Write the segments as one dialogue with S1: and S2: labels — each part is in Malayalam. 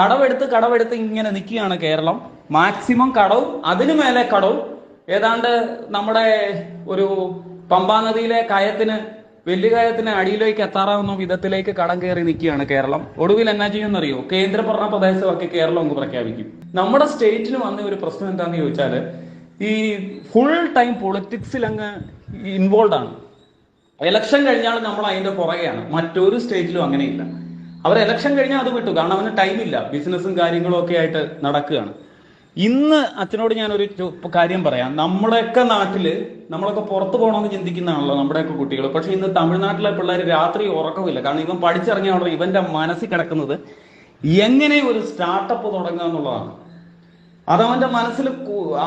S1: കടവെടുത്ത് കടവെടുത്ത് ഇങ്ങനെ നിൽക്കുകയാണ് കേരളം. മാക്സിമം കടവും അതിനു മേലെ കടവും. ഏതാണ്ട് നമ്മുടെ ഒരു പമ്പാ നദിയിലെ കയത്തിന് വലിയ കയത്തിന് അടിയിലേക്ക് എത്താറാവുന്ന വിധത്തിലേക്ക് കടം കയറി നിൽക്കുകയാണ് കേരളം. ഒടുവിൽ എന്നാ ചെയ്യുമെന്നറിയോ കേന്ദ്രഭരണ പ്രദേശമൊക്കെ കേരളം അങ്ങ് പ്രഖ്യാപിക്കും. നമ്മുടെ സ്റ്റേറ്റിന് വന്ന ഒരു പ്രശ്നം എന്താണെന്ന് ചോദിച്ചാൽ ഈ ഫുൾ ടൈം പൊളിറ്റിക്സിൽ അങ്ങ് ഇൻവോൾവ് ആണ്. ഇലക്ഷൻ കഴിഞ്ഞാൽ നമ്മൾ അതിന്റെ പുറകെയാണ്. മറ്റൊരു സ്റ്റേറ്റിലും അങ്ങനെയില്ല. അവർ ഇലക്ഷൻ കഴിഞ്ഞാൽ അത് വിട്ടു. കാരണം അവന് ടൈമില്ല ബിസിനസ്സും കാര്യങ്ങളും ഒക്കെ ആയിട്ട് നടക്കുകയാണ്. ഇന്ന് അച്ഛനോട് ഞാനൊരു കാര്യം പറയാം. നമ്മളൊക്കെ നാട്ടിൽ നമ്മളൊക്കെ പുറത്തു പോകണമെന്ന് ചിന്തിക്കുന്നതാണല്ലോ നമ്മുടെയൊക്കെ കുട്ടികൾ പക്ഷെ ഇന്ന് തമിഴ്നാട്ടിലെ പിള്ളേർ രാത്രി ഉറക്കമില്ല. കാരണം ഇവൻ പഠിച്ചിറങ്ങിയ ഉടനെ ഇവന്റെ മനസ്സിൽ കിടക്കുന്നത് എങ്ങനെ ഒരു സ്റ്റാർട്ടപ്പ് തുടങ്ങുക എന്നുള്ളതാണ്. അതവന്റെ മനസ്സിൽ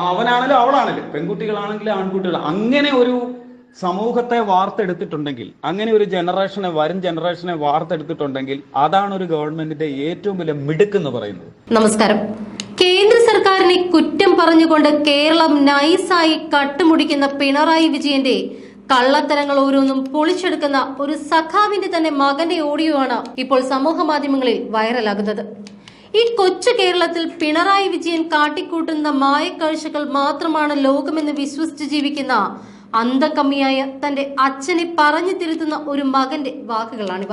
S1: അവനാണെങ്കിലും അവളാണെങ്കിലും പെൺകുട്ടികളാണെങ്കിലും ആൺകുട്ടികൾ അങ്ങനെ ഒരു സമൂഹത്തെ വാർത്തെടുത്തിട്ടുണ്ടെങ്കിൽ അങ്ങനെ ഒരു ജനറേഷനെ വരും ജനറേഷനെ വാർത്തെടുത്തിട്ടുണ്ടെങ്കിൽ അതാണ് ഒരു ഗവൺമെന്റിന്റെ ഏറ്റവും വലിയ മിടുക്ക് എന്ന് പറയുന്നത്.
S2: നമസ്കാരം. കേന്ദ്ര സർക്കാരിനെ കുറ്റം പറഞ്ഞുകൊണ്ട് കേരളം നൈസായി കട്ടുമുടിക്കുന്ന പിണറായി വിജയന്റെ കള്ളത്തരങ്ങൾ ഓരോന്നും പൊളിച്ചെടുക്കുന്ന ഒരു സഖാവിന്റെ തന്നെ മകന്റെ ഓഡിയോ ആണ് ഇപ്പോൾ സമൂഹ മാധ്യമങ്ങളിൽ വൈറലാകുന്നത്. ഈ കൊച്ചു കേരളത്തിൽ പിണറായി വിജയൻ കാട്ടിക്കൂട്ടുന്ന മായക്കാഴ്ചകൾ മാത്രമാണ് ലോകമെന്ന് വിശ്വസിച്ച് ജീവിക്കുന്ന അന്തകമ്മിയായ തന്റെ അച്ഛനെ പറഞ്ഞു തിരുത്തുന്ന ഒരു മകന്റെ വാക്കുകളാണിവ.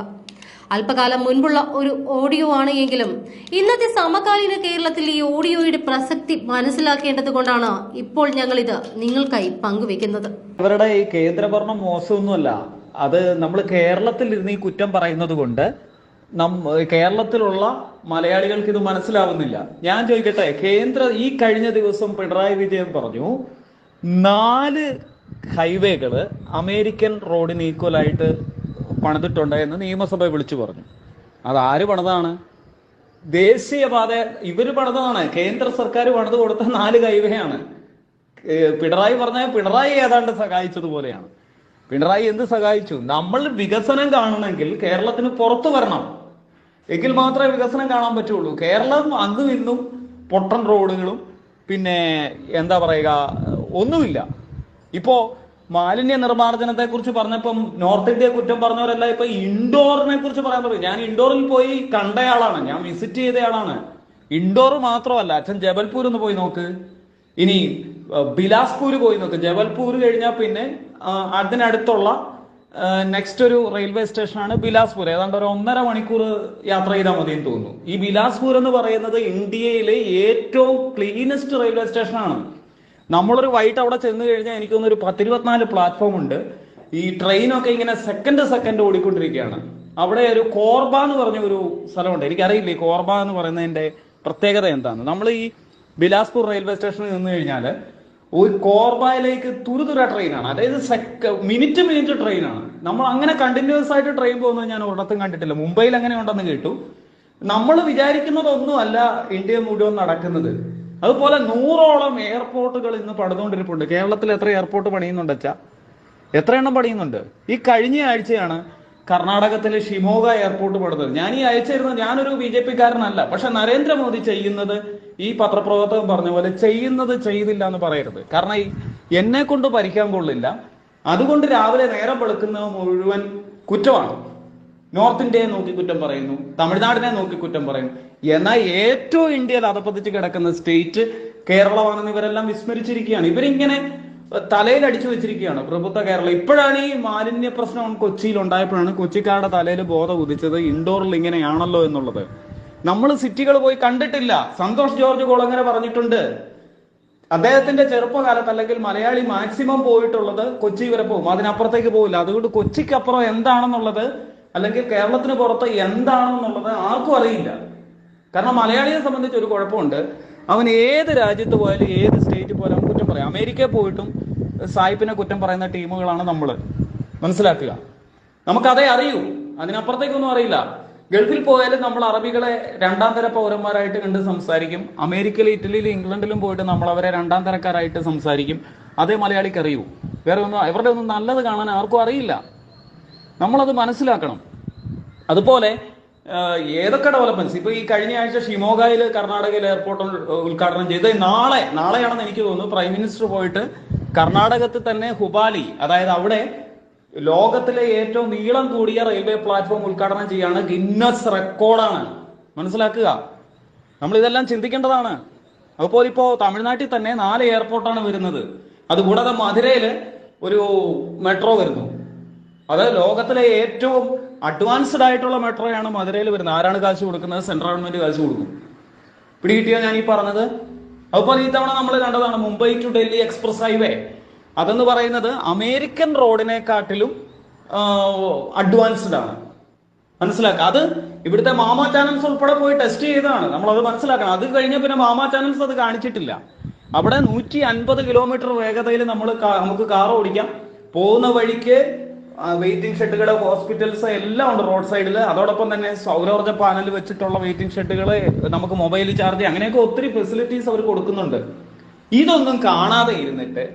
S2: അല്പകാലം മുൻപുള്ള ഒരു ഓഡിയോ ആണ് എങ്കിലും ഇന്നത്തെ സമകാലീന കേരളത്തിൽ ഈ ഓഡിയോയുടെ പ്രസക്തി മനസ്സിലാക്കേണ്ടത് കൊണ്ടാണ് ഇപ്പോൾ ഞങ്ങൾ ഇത് നിങ്ങൾക്കായി പങ്കുവെക്കുന്നത്.
S1: ഇവരുടെ ഈ കേന്ദ്രഭരണം മോശമൊന്നുമല്ല. അത് നമ്മൾ കേരളത്തിൽ ഇരുന്ന് ഈ കുറ്റം പറയുന്നത് കൊണ്ട് നം കേരളത്തിലുള്ള മലയാളികൾക്ക് ഇത് മനസ്സിലാവുന്നില്ല. ഞാൻ ചോദിക്കട്ടെ കേന്ദ്ര ഈ കഴിഞ്ഞ ദിവസം പിണറായി വിജയൻ പറഞ്ഞു നാല് ഹൈവേകൾ അമേരിക്കൻ റോഡിന് ഈക്വൽ ആയിട്ട് പണിതിട്ടുണ്ട് എന്ന് നിയമസഭ വിളിച്ചു പറഞ്ഞു. അത് ആര് പണിതാണ്? ദേശീയപാത ഇവർ പണിതതാണ് കേന്ദ്ര സർക്കാർ പണിത് കൊടുത്ത നാല് ഹൈവേയാണ്. പിണറായി പറഞ്ഞ പിണറായി ഏതാണ്ട് സഹായിച്ചതുപോലെയാണ്. പിണറായി എന്ത് സഹായിച്ചു? നമ്മൾ വികസനം കാണണമെങ്കിൽ കേരളത്തിന് പുറത്തു വരണം. എങ്കിൽ മാത്രമേ വികസനം കാണാൻ പറ്റുള്ളൂ. കേരളം അന്നും ഇന്നും പൊട്ടൻ റോഡുകളും പിന്നെ എന്താ പറയുക ഒന്നുമില്ല. ഇപ്പോ മാലിന്യ നിർമ്മാർജനത്തെ കുറിച്ച് പറഞ്ഞപ്പം നോർത്ത് ഇന്ത്യയെ കുറ്റം പറഞ്ഞവരല്ല ഇപ്പൊ ഇൻഡോറിനെ കുറിച്ച് പറയാൻ പറയും. ഞാൻ ഇൻഡോറിൽ പോയി കണ്ടയാളാണ്. ഞാൻ വിസിറ്റ് ചെയ്തയാളാണ്. ഇൻഡോർ മാത്രമല്ല അച്ഛൻ ജബൽപൂർ ഒന്ന് പോയി നോക്ക്. ഇനി ബിലാസ്പൂർ പോയി നോക്ക്. ജബൽപൂർ കഴിഞ്ഞാൽ പിന്നെ അതിനടുത്തുള്ള നെക്സ്റ്റ് ഒരു റെയിൽവേ സ്റ്റേഷനാണ് ബിലാസ്പൂർ ഏതാണ്ട് ഒരു ഒന്നര മണിക്കൂർ യാത്ര ചെയ്താൽ മതി എന്ന് തോന്നുന്നു. ഈ ബിലാസ്പൂർ എന്ന് പറയുന്നത് ഇന്ത്യയിലെ ഏറ്റവും ക്ലീനസ്റ്റ് റെയിൽവേ സ്റ്റേഷനാണ്. നമ്മളൊരു വൈകിട്ട് അവിടെ ചെന്ന് കഴിഞ്ഞാൽ എനിക്ക് തോന്നുന്നു ഒരു പത്തിരുപത്തിനാല് പ്ലാറ്റ്ഫോം ഉണ്ട്. ഈ ട്രെയിനൊക്കെ ഇങ്ങനെ സെക്കൻഡ് സെക്കൻഡ് ഓടിക്കൊണ്ടിരിക്കുകയാണ്. അവിടെ ഒരു കോർബ എന്ന് പറഞ്ഞ ഒരു സ്ഥലമുണ്ട്. എനിക്കറിയില്ല ഈ കോർബ എന്ന് പറയുന്നതിന്റെ പ്രത്യേകത എന്താണ് നമ്മൾ ഈ ബിലാസ്പൂർ റെയിൽവേ സ്റ്റേഷനിൽ നിന്ന് കഴിഞ്ഞാൽ ഒരു കോർബയിലേക്ക് തുരുതുര ട്രെയിനാണ് അതായത് സെക്ക മിനിറ്റ് മിനിറ്റ് ട്രെയിനാണ് നമ്മൾ അങ്ങനെ കണ്ടിന്യൂസ് ആയിട്ട് ട്രെയിൻ പോകുന്നത് ഞാൻ ഒരിടത്തും കണ്ടിട്ടില്ല. മുംബൈയിൽ അങ്ങനെ ഉണ്ടെന്ന് കേട്ടു. നമ്മൾ വിചാരിക്കുന്നതൊന്നുമല്ല ഇന്ത്യ മുഴുവൻ നടക്കുന്നത്. അതുപോലെ നൂറോളം എയർപോർട്ടുകൾ ഇന്ന് പണിതുകൊണ്ടിരിപ്പുണ്ട്. കേരളത്തിൽ എത്ര എയർപോർട്ട് പണിയുന്നുണ്ട് അച്ഛാ? എത്ര എണ്ണം പണിയുന്നുണ്ട്? ഈ കഴിഞ്ഞ ആഴ്ചയാണ് കർണാടകത്തിലെ ഷിമോഗ എയർപോർട്ട് പണിതത്. ഞാൻ ഈ അയച്ചിരുന്ന ഞാനൊരു ബി ജെ പിക്കാരനല്ല. പക്ഷെ നരേന്ദ്രമോദി ചെയ്യുന്നത് ഈ പത്രപ്രവർത്തകൻ പറഞ്ഞ പോലെ ചെയ്യുന്നത് ചെയ്തില്ല എന്ന് പറയരുത്. കാരണം എന്നെ കൊണ്ട് ഭരിക്കാൻ കൊള്ളില്ല. അതുകൊണ്ട് രാവിലെ നേരം വെളുക്കുന്നത് മുഴുവൻ കുറ്റമാണ്. നോർത്ത് ഇന്ത്യയെ നോക്കി കുറ്റം പറയുന്നു തമിഴ്നാടിനെ നോക്കി കുറ്റം പറയുന്നു. എന്നാൽ ഏറ്റവും ഇന്ത്യയിൽ അതപ്പതിച്ച് കിടക്കുന്ന സ്റ്റേറ്റ് കേരളമാണെന്ന് ഇവരെല്ലാം വിസ്മരിച്ചിരിക്കുകയാണ്. ഇവരിങ്ങനെ തലയിൽ അടിച്ചു വെച്ചിരിക്കുകയാണ്. പ്രഭുത്വ കേരളം. ഇപ്പോഴാണ് ഈ മാലിന്യ പ്രശ്നം കൊച്ചിയിൽ ഉണ്ടായപ്പോഴാണ് കൊച്ചിക്കാരുടെ തലയിൽ ബോധം ഉദിച്ചത്. ഇൻഡോറിൽ ഇങ്ങനെയാണല്ലോ എന്നുള്ളത്. നമ്മൾ സിറ്റികൾ പോയി കണ്ടിട്ടില്ല. സന്തോഷ് ജോർജ് കുളങ്ങര പറഞ്ഞിട്ടുണ്ട്. അദ്ദേഹത്തിന്റെ ചെറുപ്പകാലത്ത് അല്ലെങ്കിൽ മലയാളി മാക്സിമം പോയിട്ടുള്ളത് കൊച്ചി വരെ പോകും. അതിനപ്പുറത്തേക്ക് പോകില്ല അതുകൊണ്ട് കൊച്ചിക്കപ്പുറം എന്താണെന്നുള്ളത് അല്ലെങ്കിൽ കേരളത്തിന് പുറത്ത് എന്താണെന്നുള്ളത് ആർക്കും അറിയില്ല. കാരണം മലയാളിയെ സംബന്ധിച്ച് ഒരു കുഴപ്പമുണ്ട്. അവൻ ഏത് രാജ്യത്ത് പോയാലും ഏത് സ്റ്റേറ്റ് പോയാലും കുറ്റം പറയാം. അമേരിക്കയിൽ പോയിട്ടും സായിപ്പിനെ കുറ്റം പറയുന്ന ടീമുകളാണ് നമ്മൾ മനസ്സിലാക്കുക? നമുക്കതേ അറിയൂ. അതിനപ്പുറത്തേക്കൊന്നും അറിയില്ല. ഗൾഫിൽ പോയാലും നമ്മൾ അറബികളെ രണ്ടാം തര പൗരന്മാരായിട്ട് കണ്ട് സംസാരിക്കും. അമേരിക്കയിലും ഇറ്റലിയിലും ഇംഗ്ലണ്ടിലും പോയിട്ട് നമ്മൾ അവരെ രണ്ടാം തരക്കാരായിട്ട് സംസാരിക്കും. അതേ മലയാളിക്ക് അറിയൂ. വേറെ ഒന്നും അവരുടെ ഒന്നും നല്ലത് കാണാൻ ആർക്കും അറിയില്ല. നമ്മളത് മനസ്സിലാക്കണം. അതുപോലെ ഏതൊക്കെ ഡെവലപ്മെന്റ്സ് ഇപ്പൊ ഈ കഴിഞ്ഞ ആഴ്ച ഷിമോഗയിൽ കർണാടകയിൽ എയർപോർട്ട് ഉദ്ഘാടനം ചെയ്ത്. നാളെ നാളെയാണെന്ന് എനിക്ക് തോന്നുന്നു പ്രൈം മിനിസ്റ്റർ പോയിട്ട് കർണാടകത്തിൽ തന്നെ ഹുബാലി അതായത് അവിടെ ലോകത്തിലെ ഏറ്റവും നീളം കൂടിയ റെയിൽവേ പ്ലാറ്റ്ഫോം ഉദ്ഘാടനം ചെയ്യാണ് ഗിന്നസ് റെക്കോർഡാണ് മനസ്സിലാക്കുക? നമ്മൾ ഇതെല്ലാം ചിന്തിക്കേണ്ടതാണ്. അതുപോലെ ഇപ്പോ തമിഴ്നാട്ടിൽ തന്നെ നാല് എയർപോർട്ടാണ് വരുന്നത്. അതുകൂടാതെ മധുരയിൽ ഒരു മെട്രോ വരുന്നു. അത് ലോകത്തിലെ ഏറ്റവും അഡ്വാൻസ്ഡ് ആയിട്ടുള്ള മെട്രോയാണ് മധുരയിൽ വരുന്നത്. ആരാണ് കാശ് കൊടുക്കുന്നത്? സെൻട്രൽ ഗവൺമെന്റ് കാശ് കൊടുക്കും. പിടികിട്ടിയോ ഞാൻ ഈ പറഞ്ഞത്? അതുപോലെ ഈ തവണ നമ്മൾ കണ്ടതാണ് Mumbai to Delhi express highway. അതെന്ന് പറയുന്നത് അമേരിക്കൻ റോഡിനെക്കാട്ടിലും അഡ്വാൻസ്ഡ് ആണ്. മനസ്സിലാക്കുക അത് ഇവിടുത്തെ മാമ ചാനൽസ് ഉൾപ്പെടെ പോയി ടെസ്റ്റ് ചെയ്തതാണ്. നമ്മൾ അത് മനസ്സിലാക്കണം. അത് കഴിഞ്ഞ പിന്നെ മാമാ ചാനൽസ് അത് കാണിച്ചിട്ടില്ല. അവിടെ നൂറ്റി അൻപത് കിലോമീറ്റർ വേഗതയിൽ നമ്മൾ നമുക്ക് കാർ ഓടിക്കാം പോകുന്ന വഴിക്ക് വെയിറ്റിംഗ് ഷെഡുകൾ ഹോസ്പിറ്റൽസ് എല്ലാം ഉണ്ട് റോഡ് സൈഡിൽ അതോടൊപ്പം തന്നെ സൗരോർജ പാനൽ വെച്ചിട്ടുള്ള വെയിറ്റിംഗ് ഷെഡുകൾ നമുക്ക് മൊബൈൽ ചാർജ് അങ്ങനെയൊക്കെ ഒത്തിരി ഫെസിലിറ്റീസ് അവർ കൊടുക്കുന്നുണ്ട്. ഇതൊന്നും കാണാതെ ഇരുന്നിട്ട്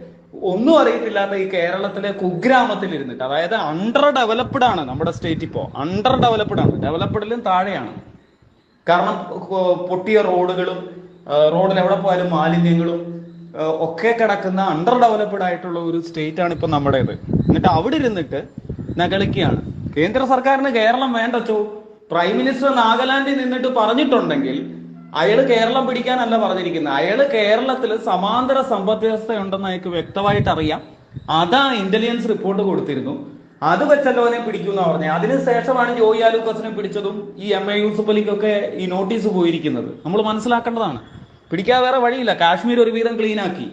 S1: ഒന്നും അറിയത്തില്ലാത്ത ഈ കേരളത്തിലെ കുഗ്രാമത്തിൽ ഇരുന്നിട്ട് അതായത് അണ്ടർ ഡെവലപ്ഡ് ആണ് നമ്മുടെ സ്റ്റേറ്റ് ഇപ്പോ. അണ്ടർ ഡെവലപ്ഡ് ആണ് ഡെവലപ്ഡിലും താഴെയാണ്. കാരണം പൊട്ടിയ റോഡുകളും റോഡിൽ എവിടെ പോയാലും മാലിന്യങ്ങളും ഒക്കെ കിടക്കുന്ന അണ്ടർ ഡെവലപ്ഡ് ആയിട്ടുള്ള ഒരു സ്റ്റേറ്റ് ആണ് ഇപ്പൊ നമ്മുടേത്. എന്നിട്ട് അവിടെ ഇരുന്നിട്ട് നകളിക്കുകയാണ്. കേന്ദ്ര സർക്കാരിന് കേരളം വേണ്ടച്ചോ പ്രൈം മിനിസ്റ്റർ നാഗാലാൻഡിൽ നിന്നിട്ട് പറഞ്ഞിട്ടുണ്ടെങ്കിൽ അയാൾ കേരളം പിടിക്കാനല്ല പറഞ്ഞിരിക്കുന്നത്. അയാൾ കേരളത്തിൽ സമാന്തര സമ്പദ് വ്യവസ്ഥ ഉണ്ടെന്ന് അയാൾക്ക് വ്യക്തമായിട്ട് അറിയാം. അതാ ഇന്റലിജൻസ് റിപ്പോർട്ട് കൊടുത്തിരുന്നു. അത് വെച്ചല്ലോനെ പിടിക്കുന്ന പറഞ്ഞത് അതിനുശേഷമാണ് ജോയി ആലൂക്കസിനെ പിടിച്ചതും ഈ എം എ യൂസഫ് അലിക്കൊക്കെ ഈ നോട്ടീസ് പോയിരിക്കുന്നത്. നമ്മൾ മനസ്സിലാക്കേണ്ടതാണ്. പിടിക്കാതെ വേറെ വഴിയില്ല. കാശ്മീർ ഒരു വീതം ക്ലീനാക്കി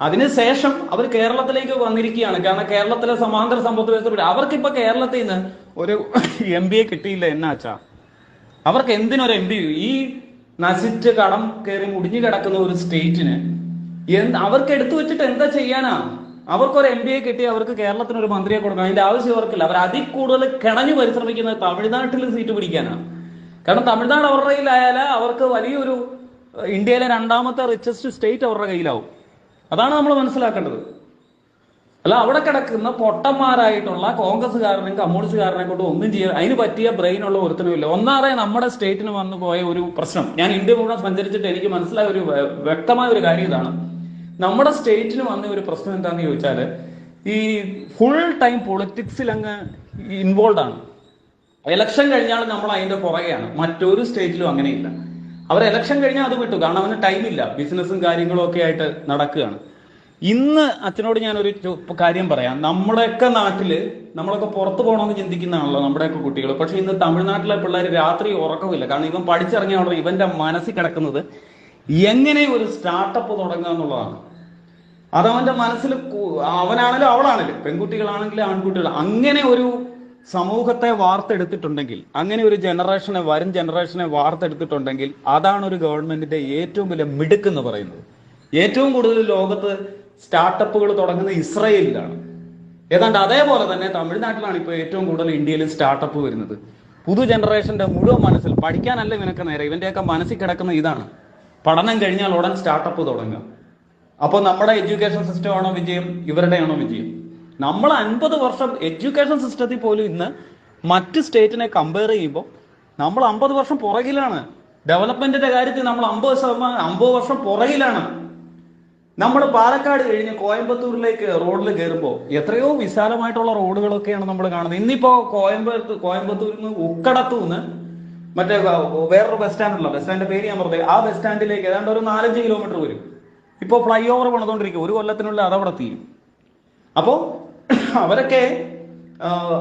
S1: അതിനുശേഷം അവർ കേരളത്തിലേക്ക് വന്നിരിക്കുകയാണ്. കാരണം കേരളത്തിലെ സമാന്തര സമ്പത്ത് വ്യവസ്ഥ അവർക്ക് അവർക്കിപ്പോ കേരളത്തിൽ നിന്ന് ഒരു എം ബി എ കിട്ടിയില്ല എന്നാച്ചാ അവർക്ക് എന്തിനൊരു എം ബി ഈ നശിച്ച് കടം കയറി മുടിഞ്ഞു കിടക്കുന്ന ഒരു സ്റ്റേറ്റിന് അവർക്ക് എടുത്തു വെച്ചിട്ട് എന്താ ചെയ്യാനാ? അവർക്ക് ഒരു എം ബി എ കിട്ടി അവർക്ക് കേരളത്തിന് ഒരു മന്ത്രിയെ കൊടുക്കണം. അതിന്റെ ആവശ്യം അവർക്കില്ല. അവർ അതിൽ കൂടുതൽ കിണഞ്ഞു പരിശ്രമിക്കുന്നത് തമിഴ്നാട്ടിൽ സീറ്റ് പിടിക്കാനാണ് കാരണം തമിഴ്നാട് അവരുടെ കയ്യിലായാൽ അവർക്ക് വലിയൊരു ഇന്ത്യയിലെ രണ്ടാമത്തെ റിച്ചസ്റ്റ് സ്റ്റേറ്റ് അവരുടെ കയ്യിലാവും. അതാണ് നമ്മൾ മനസ്സിലാക്കേണ്ടത്. അല്ല അവിടെ കിടക്കുന്ന പൊട്ടന്മാരായിട്ടുള്ള കോൺഗ്രസ്സുകാരനും കമ്മ്യൂണിസ്റ്റുകാരനെ കൊണ്ട് ഒന്നും ചെയ്യാൻ അതിന് പറ്റിയ ബ്രെയിൻ ഉള്ള ഒരുത്തനും ഇല്ല. ഒന്നാറെ നമ്മുടെ സ്റ്റേറ്റിന് വന്നു പോയ ഒരു പ്രശ്നം. ഞാൻ ഇന്ത്യ മുഴുവൻ സഞ്ചരിച്ചിട്ട് എനിക്ക് മനസ്സിലായ ഒരു വ്യക്തമായ ഒരു കാര്യം ഇതാണ്. നമ്മുടെ സ്റ്റേറ്റിന് വന്ന ഒരു പ്രശ്നം എന്താണെന്ന് ചോദിച്ചാൽ ഈ ഫുൾ ടൈം പൊളിറ്റിക്സിൽ അങ്ങ് ഇൻവോൾവ് ആണ്. ഇലക്ഷൻ കഴിഞ്ഞാൽ നമ്മൾ അതിന്റെ പുറകെയാണ്. മറ്റൊരു സ്റ്റേറ്റിലും അങ്ങനെയില്ല. അവർ ഇലക്ഷൻ കഴിഞ്ഞാൽ അത് വിട്ടു. കാരണം അവന് ടൈമില്ല ബിസിനസ്സും കാര്യങ്ങളും ഒക്കെ ആയിട്ട് നടക്കുകയാണ്. ഇന്ന് അച്ഛനോട് ഞാനൊരു കാര്യം പറയാം. നമ്മുടെയൊക്കെ നാട്ടിൽ നമ്മളൊക്കെ പുറത്തു പോകണമെന്ന് ചിന്തിക്കുന്നതാണല്ലോ നമ്മുടെയൊക്കെ കുട്ടികൾ. പക്ഷെ ഇന്ന് തമിഴ്നാട്ടിലെ പിള്ളേർ രാത്രി ഉറക്കമില്ല. കാരണം ഇവൻ പഠിച്ചിറങ്ങിയ ഉടനെ ഇവന്റെ മനസ്സിൽ കിടക്കുന്നത് എങ്ങനെ ഒരു സ്റ്റാർട്ടപ്പ് തുടങ്ങുക എന്നുള്ളതാണ്. അതവന്റെ മനസ്സിൽ അവനാണെങ്കിലും അവളാണെങ്കിലും പെൺകുട്ടികളാണെങ്കിലും ആൺകുട്ടികൾ അങ്ങനെ ഒരു സമൂഹത്തെ വാർത്തെടുത്തിട്ടുണ്ടെങ്കിൽ അങ്ങനെ ഒരു ജനറേഷനെ വരും ജനറേഷനെ വാർത്തെടുത്തിട്ടുണ്ടെങ്കിൽ അതാണ് ഒരു ഗവൺമെന്റിന്റെ ഏറ്റവും വലിയ മിടുക്ക് എന്ന് പറയുന്നത്. ഏറ്റവും കൂടുതൽ ലോകത്ത് സ്റ്റാർട്ടപ്പുകൾ തുടങ്ങുന്ന ഇസ്രയേലിലാണ്. ഏതാണ്ട് അതേപോലെ തന്നെ തമിഴ്നാട്ടിലാണ് ഇപ്പോൾ ഏറ്റവും കൂടുതൽ ഇന്ത്യയിൽ സ്റ്റാർട്ടപ്പ് വരുന്നത്. പുതു ജനറേഷന്റെ മുഴുവൻ മനസ്സിൽ പഠിക്കാനല്ല ഇവനൊക്കെ നേരെ ഇവന്റെയൊക്കെ മനസ്സിൽ കിടക്കുന്ന ഇതാണ്. പഠനം കഴിഞ്ഞാൽ ഉടൻ സ്റ്റാർട്ടപ്പ് തുടങ്ങുക. അപ്പോൾ നമ്മുടെ എഡ്യൂക്കേഷൻ സിസ്റ്റം ആണോ വിജയം? ഇവരുടെയാണോ വിജയം? നമ്മൾ അൻപത് വർഷം എഡ്യൂക്കേഷൻ സിസ്റ്റത്തിൽ പോലും ഇന്ന് മറ്റ് സ്റ്റേറ്റിനെ കമ്പയർ ചെയ്യുമ്പോൾ നമ്മൾ അമ്പത് വർഷം പുറകിലാണ്. ഡെവലപ്മെന്റിന്റെ കാര്യത്തിൽ നമ്മൾ അമ്പത് ശതമാനം അമ്പത് വർഷം പുറകിലാണ്. നമ്മൾ പാലക്കാട് കഴിഞ്ഞ് കോയമ്പത്തൂരിലേക്ക് റോഡിൽ കയറുമ്പോൾ എത്രയോ വിശാലമായിട്ടുള്ള റോഡുകളൊക്കെയാണ് നമ്മൾ കാണുന്നത്. ഇന്നിപ്പോ കോയമ്പത്തൂർ കോയമ്പത്തൂരിൽ നിന്ന് ഉക്കടത്തു നിന്ന് മറ്റേ വേറൊരു ബസ് സ്റ്റാൻഡ് ഉള്ള ബസ് സ്റ്റാൻഡിന്റെ പേര് ഞാൻ പറഞ്ഞത് ആ ബസ് സ്റ്റാൻഡിലേക്ക് ഏതാണ്ട് ഒരു നാലഞ്ച് കിലോമീറ്റർ വരും. ഇപ്പോൾ ഫ്ലൈ ഓവർ പണിതുകൊണ്ടിരിക്കും ഒരു കൊല്ലത്തിനുള്ളിൽ അതവിടെ തീരും. അപ്പോ അവരൊക്കെ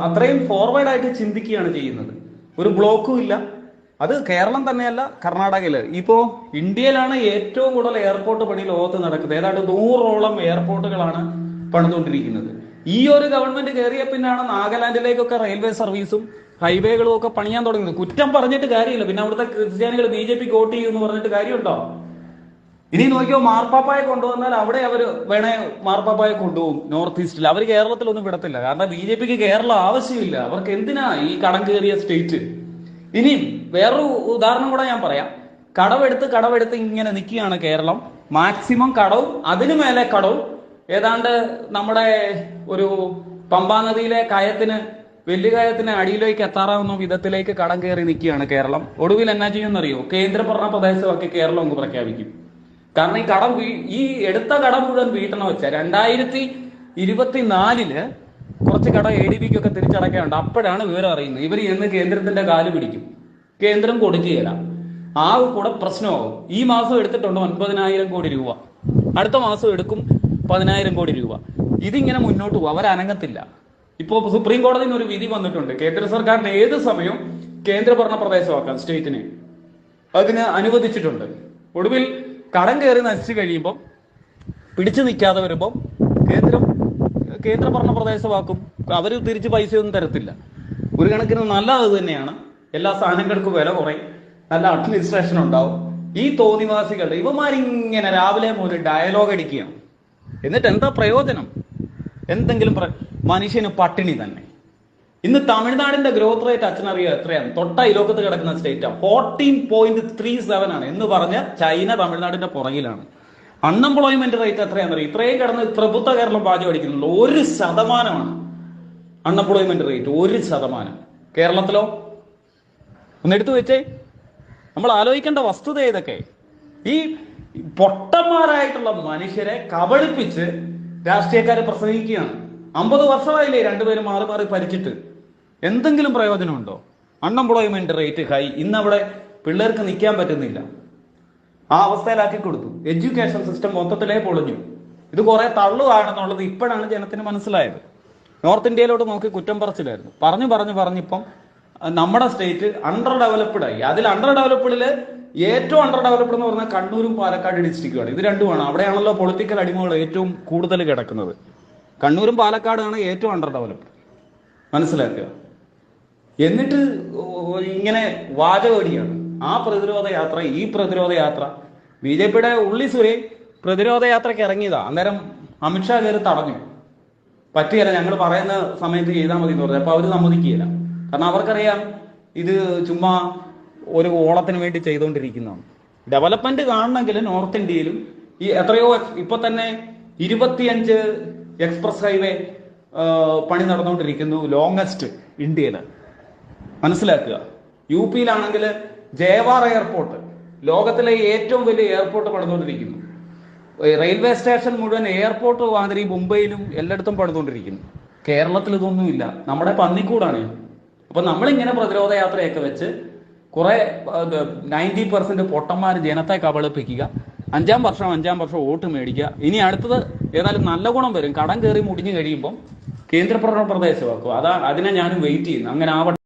S1: അത്രയും ഫോർവേഡ് ആയിട്ട് ചിന്തിക്കുകയാണ് ചെയ്യുന്നത്. ഒരു ബ്ലോക്കും ഇല്ല. അത് കേരളം തന്നെയല്ല കർണാടകയിൽ. ഇപ്പോ ഇന്ത്യയിലാണ് ഏറ്റവും കൂടുതൽ എയർപോർട്ട് പണി ലോകത്ത് നടക്കുന്നത്. ഏതാണ്ട് നൂറോളം എയർപോർട്ടുകളാണ് പണിതുകൊണ്ടിരിക്കുന്നത്. ഈ ഒരു ഗവൺമെന്റ് കയറിയ പിന്നാണ് നാഗാലാൻഡിലേക്കൊക്കെ റെയിൽവേ സർവീസും ഹൈവേകളും ഒക്കെ പണിയാൻ തുടങ്ങുന്നത്. കുറ്റം പറഞ്ഞിട്ട് കാര്യമില്ല. പിന്നെ അവിടുത്തെ ക്രിസ്ത്യാനികൾ ബി ജെ പിക്ക് വോട്ട് ചെയ്യുമെന്ന് പറഞ്ഞിട്ട് കാര്യമുണ്ടോ? ഇനി നോക്കിയോ മാർപ്പാപ്പായെ കൊണ്ടുവന്നാൽ അവിടെ അവർ വേണേ മാർപ്പാപ്പായെ കൊണ്ടുപോകും നോർത്ത് ഈസ്റ്റിൽ. അവർ കേരളത്തിലൊന്നും വിടത്തില്ല. കാരണം ബി ജെ പിക്ക് കേരളം ആവശ്യമില്ല. അവർക്ക് എന്തിനാ ഈ കടം കയറിയ സ്റ്റേറ്റ്? ഇനിയും വേറൊരു ഉദാഹരണം കൂടെ ഞാൻ പറയാം. കടവെടുത്ത് കടവെടുത്ത് ഇങ്ങനെ നിൽക്കുകയാണ് കേരളം. മാക്സിമം കടവും അതിനു മേലെ കടവും. ഏതാണ്ട് നമ്മുടെ ഒരു പമ്പാ നദിയിലെ കയത്തിന് വലിയ കയത്തിന് അടിയിലേക്ക് എത്താറാവുന്ന വിധത്തിലേക്ക് കടം കയറി നിൽക്കുകയാണ് കേരളം. ഒടുവിൽ എന്നാ ചെയ്യുമെന്നറിയോ? കേന്ദ്രഭരണ പ്രദേശമൊക്കെ കേരളം ഒന്ന് പ്രഖ്യാപിക്കും. കാരണം ഈ കടം ഈ എടുത്ത കടം മുഴുവൻ വീട്ടണം വെച്ച രണ്ടായിരത്തി ഇരുപത്തിനാലിൽ കുറച്ച് കടം എ ഡി ബിക്കൊക്കെ തിരിച്ചടക്കാനുണ്ട്. അപ്പോഴാണ് വിവരം അറിയുന്നത്. ഇവർ എന്ന് കേന്ദ്രത്തിന്റെ കാൽ പിടിക്കും. കേന്ദ്രം കൊടുക്കുകയില്ല. ആ കൂടെ പ്രശ്നമാകും ഈ മാസം എടുത്തിട്ടുണ്ട് ഒൻപതിനായിരം കോടി രൂപ. അടുത്ത മാസം എടുക്കും പതിനായിരം കോടി രൂപ. ഇതിങ്ങനെ മുന്നോട്ട് പോകും അവരനങ്ങത്തില്ല. ഇപ്പോൾ സുപ്രീം കോടതിയിൽ ഒരു വിധി വന്നിട്ടുണ്ട്. കേന്ദ്ര സർക്കാരിന് ഏത് സമയവും കേന്ദ്രഭരണ പ്രദേശമാക്കാം സ്റ്റേറ്റിനെ? അതിന് അനുവദിച്ചിട്ടുണ്ട്. ഒടുവിൽ കടം കയറി നശിച്ചു കഴിയുമ്പം പിടിച്ചു നിൽക്കാതെ വരുമ്പം കേന്ദ്രം കേന്ദ്ര കേന്ദ്രഭരണ പ്രദേശമാക്കും അവർ തിരിച്ച് പൈസയൊന്നും തരത്തില്ല. ഒരു കണക്കിന് നല്ലത് തന്നെയാണ്. എല്ലാ സാധനങ്ങൾക്കും വില കുറയും. നല്ല അഡ്മിനിസ്ട്രേഷൻ ഉണ്ടാവും. ഈ തോന്നിവാസികൾ ഇവന്മാരിങ്ങനെ രാവിലെ മുതൽ ഡയലോഗ് അടിക്കുകയാണ് എന്നിട്ട് എന്താ പ്രയോജനം? എന്തെങ്കിലും മനുഷ്യന് പട്ടിണി തന്നെ. ഇന്ന് തമിഴ്നാടിന്റെ ഗ്രോത്ത് റേറ്റ് അച്ഛനറിയോ എത്രയാണ്? തൊട്ട ഇലോക്കത്ത് കിടക്കുന്ന സ്റ്റേറ്റാണ് ഫോർട്ടീൻ പോയിന്റ് ത്രീ സെവൻ ആണ്. എന്ന് പറഞ്ഞ ചൈന തമിഴ്നാടിന്റെ പുറകിലാണ്. Unemployment rate എത്രയാണെന്നറിയോ? ഇത്രയും കിടന്ന് പ്രഭുത്വ കേരളം പാചകം അടിക്കുന്നുള്ളൂ ഒരു ശതമാനമാണ് അൺഎംപ്ലോയ്മെന്റ് റേറ്റ് ഒരു ശതമാനം. കേരളത്തിലോ? ഒന്ന് എടുത്തു വെച്ചേ. നമ്മൾ ആലോചിക്കേണ്ട വസ്തുത ഇതൊക്കെ ഈ പൊട്ടന്മാരായിട്ടുള്ള മനുഷ്യരെ കബളിപ്പിച്ച് രാഷ്ട്രീയക്കാരെ പ്രസംഗിക്കുകയാണ്. അമ്പത് വർഷമായില്ലേ രണ്ടുപേരും മാറി മാറി ഭരിച്ചിട്ട്. എന്തെങ്കിലും പ്രയോജനമുണ്ടോ? അൺഎംപ്ലോയ്മെന്റ് റേറ്റ് ഹൈ ഇന്നവിടെ പിള്ളേർക്ക് നിൽക്കാൻ പറ്റുന്നില്ല. ആ അവസ്ഥയിലാക്കി കൊടുത്തു. എഡ്യൂക്കേഷൻ സിസ്റ്റം മൊത്തത്തിലേ പൊളിഞ്ഞു. ഇത് കുറെ തള്ളുകയാണെന്നുള്ളത് ഇപ്പോഴാണ് ജനത്തിന് മനസ്സിലായത്. നോർത്ത് ഇന്ത്യയിലോട്ട് നോക്കി കുറ്റം പറച്ചിലായിരുന്നു. പറഞ്ഞു പറഞ്ഞു പറഞ്ഞിപ്പം നമ്മുടെ സ്റ്റേറ്റ് അണ്ടർ ഡെവലപ്ഡ് ആയി. അതിൽ അണ്ടർ ഡെവലപ്ഡിൽ ഏറ്റവും അണ്ടർ ഡെവലപ്ഡ് എന്ന് പറഞ്ഞാൽ കണ്ണൂരും പാലക്കാട് ഡിസ്ട്രിക്റ്റുമാണ് ഇത് രണ്ടുമാണ്. അവിടെയാണല്ലോ പൊളിറ്റിക്കൽ അടിമകൾ ഏറ്റവും കൂടുതൽ കിടക്കുന്നത്. കണ്ണൂരും പാലക്കാടാണ് ഏറ്റവും അണ്ടർ ഡെവലപ്ഡ് മനസ്സിലാക്കുക എന്നിട്ട് ഇങ്ങനെ വാചകടിയാണ് ആ പ്രതിരോധ യാത്ര ഈ പ്രതിരോധ യാത്ര. ബി ജെ പിയുടെ ഉള്ളി സുരേ പ്രതിരോധ യാത്രയ്ക്ക് ഇറങ്ങിയതാ. അന്നേരം അമിത്ഷാ കയറി തടഞ്ഞു. പറ്റിയല്ല ഞങ്ങൾ പറയുന്ന സമയത്ത് ചെയ്താൽ മതി എന്ന് പറഞ്ഞു. അപ്പൊ അവർ സമ്മതിക്കുകയില്ല. കാരണം അവർക്കറിയാം ഇത് ചുമ്മാ ഒരു ഓളത്തിന് വേണ്ടി ചെയ്തുകൊണ്ടിരിക്കുന്നതാണ് ഡെവലപ്മെന്റ് കാണണമെങ്കിൽ നോർത്ത് ഇന്ത്യയിലും ഈ എത്രയോ ഇപ്പൊ തന്നെ ഇരുപത്തിയഞ്ച് എക്സ്പ്രസ് ഹൈവേ പണി നടന്നുകൊണ്ടിരിക്കുന്നു ലോങ്ങസ്റ്റ് ഇന്ത്യയിൽ മനസ്സിലാക്കുക. യു പിയിലാണെങ്കിൽ ജയവാർ എയർപോർട്ട് ലോകത്തിലെ ഏറ്റവും വലിയ എയർപോർട്ട് പണിതുകൊണ്ടിരിക്കുന്നു. റെയിൽവേ സ്റ്റേഷൻ മുഴുവൻ എയർപോർട്ട് മാതിരി മുംബൈയിലും എല്ലായിടത്തും പണിതുകൊണ്ടിരിക്കുന്നു. കേരളത്തിൽ ഇതൊന്നുമില്ല. നമ്മുടെ പന്നിക്കൂടാണ്. അപ്പൊ നമ്മളിങ്ങനെ പ്രതിരോധ യാത്രയൊക്കെ വെച്ച് കുറെ നയന്റി പെർസെന്റ് പൊട്ടന്മാർ ജനത്തെ കബളിപ്പിക്കുക. അഞ്ചാം വർഷം അഞ്ചാം വർഷം വോട്ട് മേടിക്കുക. ഇനി അടുത്തത് ഏതായാലും നല്ല ഗുണം വരും. കടം കയറി മുടിഞ്ഞു കഴിയുമ്പോൾ കേന്ദ്രഭരണ പ്രദേശമാക്കും അതാ അതിനെ ഞാനും വെയിറ്റ് ചെയ്യുന്നു. അങ്ങനെ ആവട്ടെ.